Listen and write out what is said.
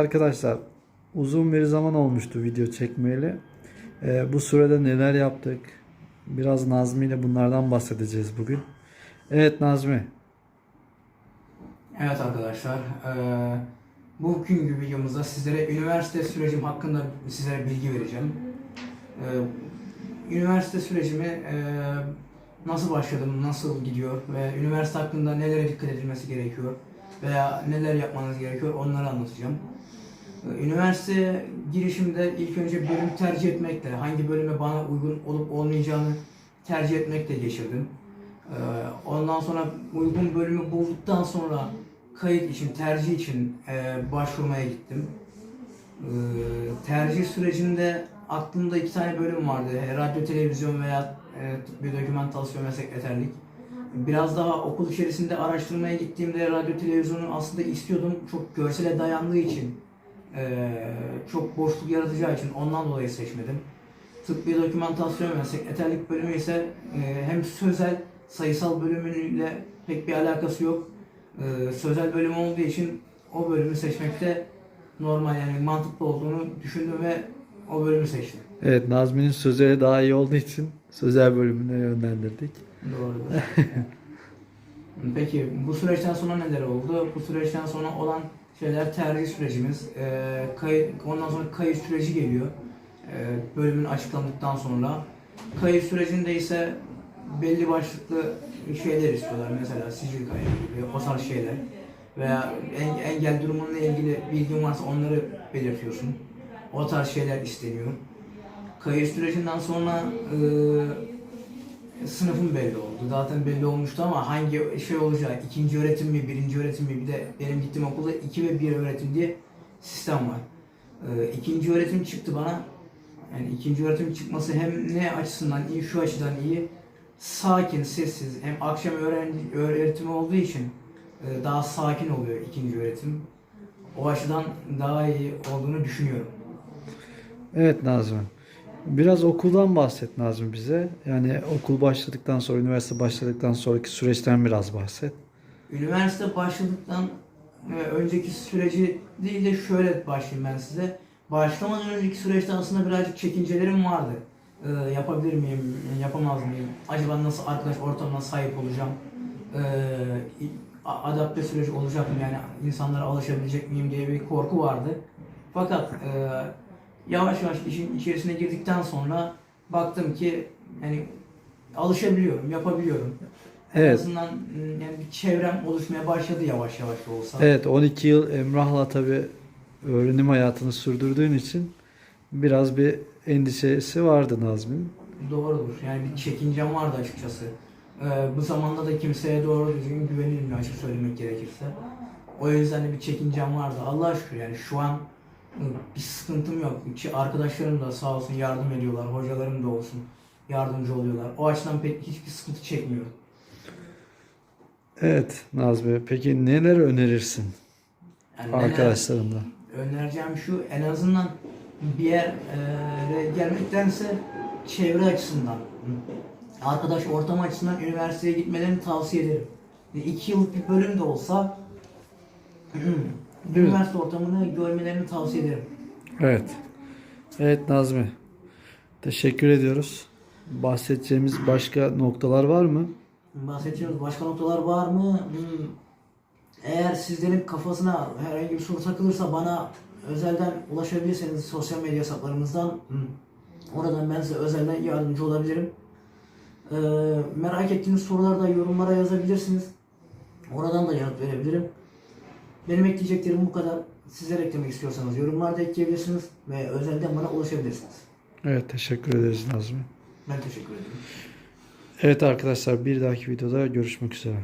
arkadaşlar uzun bir zaman olmuştu video çekmeyeli. Ee, bu sürede neler yaptık? Biraz Nazmi ile bunlardan bahsedeceğiz bugün. Evet Nazmi. Evet arkadaşlar, eee bugünkü videomuzda sizlere üniversite sürecim hakkında sizlere bilgi vereceğim. Eee, üniversite sürecimi eee, nasıl başladım, nasıl gidiyor ve üniversite hakkında nelere dikkat edilmesi gerekiyor veya neler yapmanız gerekiyor onları anlatacağım. Eee, Üniversite girişimde ilk önce bölüm tercih etmekle, hangi bölüme bana uygun olup olmayacağını tercih etmekle geçirdim. Ee, Ondan sonra uygun bölümü bulduktan sonra kayıt için, tercih için e, başvurmaya gittim. Ee, Tercih sürecinde aklımda iki tane bölüm vardı. Radyo, televizyon veya e, tıbbi dokümantasyon ve sekreterlik. Biraz daha okul içerisinde araştırmaya gittiğimde radyo, televizyonu aslında istiyordum. Çok görsele dayandığı için, e, çok boşluk yaratacağı için ondan dolayı seçmedim. Tıbbi dokümantasyon ve sekreterlik bölümü ise e, hem sözel sayısal bölümüyle pek bir alakası yok. E, sözel bölüm olduğu için o bölümü seçmekte normal yani mantıklı olduğunu düşündüm ve o bölümü seçtim. Evet Nazmi'nin sözleri daha iyi olduğu için sözel bölümüne yönlendirdik. Doğrudur. Peki bu süreçten sonra neler oldu? Bu süreçten sonra olan şeyler tercih sürecimiz. E, kayıt, ondan sonra kayıt süreci geliyor. E, bölümün açıklandıktan sonra. Kayıt sürecinde ise belli başlıklı şeyler istiyorlar. Mesela sicil kaydı gibi o tarz şeyler. Veya en- engel durumunla ilgili bilgin varsa onları belirtiyorsun. O tarz şeyler isteniyor. Kayıt sürecinden sonra e, sınıfım belli oldu. Zaten belli olmuştu ama hangi şey olacağı, ikinci öğretim mi, birinci öğretim mi, bir de benim gittiğim okulda iki ve bir öğretim diye sistem var. Ee, ikinci öğretim çıktı bana. Yani ikinci öğretim çıkması hem ne açısından iyi, şu açıdan iyi. Sakin, sessiz. Hem akşam öğrenci öğretimi olduğu için e, daha sakin oluyor ikinci öğretim. O açıdan daha iyi olduğunu düşünüyorum. Evet Nazmi. Biraz okuldan bahset Nazmi bize. Yani okul başladıktan sonra, üniversite başladıktan sonraki süreçten biraz bahset. Üniversite başladıktan e, önceki süreci değil de şöyle başlayayım ben size. Başlamadan önceki süreçte aslında birazcık çekincelerim vardı. E, yapabilir miyim, yapamaz mıyım? Acaba nasıl arkadaş ortamına sahip olacağım? E, adapte süreci olacak mı? Yani insanlara alışabilecek miyim diye bir korku vardı. Fakat e, yavaş yavaş işin içerisine girdikten sonra baktım ki yani alışabiliyorum, yapabiliyorum. En Evet. azından m, yani bir çevrem oluşmaya başladı yavaş yavaş da olsa. Evet 12 yıl Emrah'la tabi öğrenim hayatını sürdürdüğün için biraz bir endişesi vardı Nazmi'nin. Doğrudur. Yani bir çekincem vardı açıkçası. Ee, bu zamanda da kimseye doğru düzgün güvenilmiyor açık söylemek gerekirse. O yüzden de bir çekincem vardı. Allah'a şükür yani şu an bir sıkıntım yok. Ki arkadaşlarım da sağ olsun yardım ediyorlar. Hocalarım da olsun yardımcı oluyorlar. O açıdan pek hiçbir sıkıntı çekmiyorum. Evet Nazmi peki neler önerirsin Yani arkadaşlarına? önereceğim şu en azından bir yere gelmektense çevre açısından arkadaş ortam açısından üniversiteye gitmelerini tavsiye ederim. İki yıllık bir bölüm de olsa üniversite ortamını görmelerini tavsiye ederim. Evet. Evet Nazmi. Teşekkür ediyoruz. Bahsedeceğimiz başka noktalar var mı? Bahsedeceğimiz başka noktalar var mı? Hmm. Eğer sizlerin kafasına herhangi bir soru takılırsa bana özelden ulaşabilirseniz sosyal medya hesaplarımızdan hmm, oradan ben size özelden yardımcı olabilirim. Ee, merak ettiğiniz soruları da yorumlara yazabilirsiniz. Oradan da yanıt verebilirim. Benim ekleyeceklerim bu kadar. Sizler eklemek istiyorsanız yorumlarda ekleyebilirsiniz ve özelden bana ulaşabilirsiniz. Evet teşekkür ederiz Nazmi. Ben teşekkür ederim. Evet arkadaşlar bir dahaki videoda görüşmek üzere.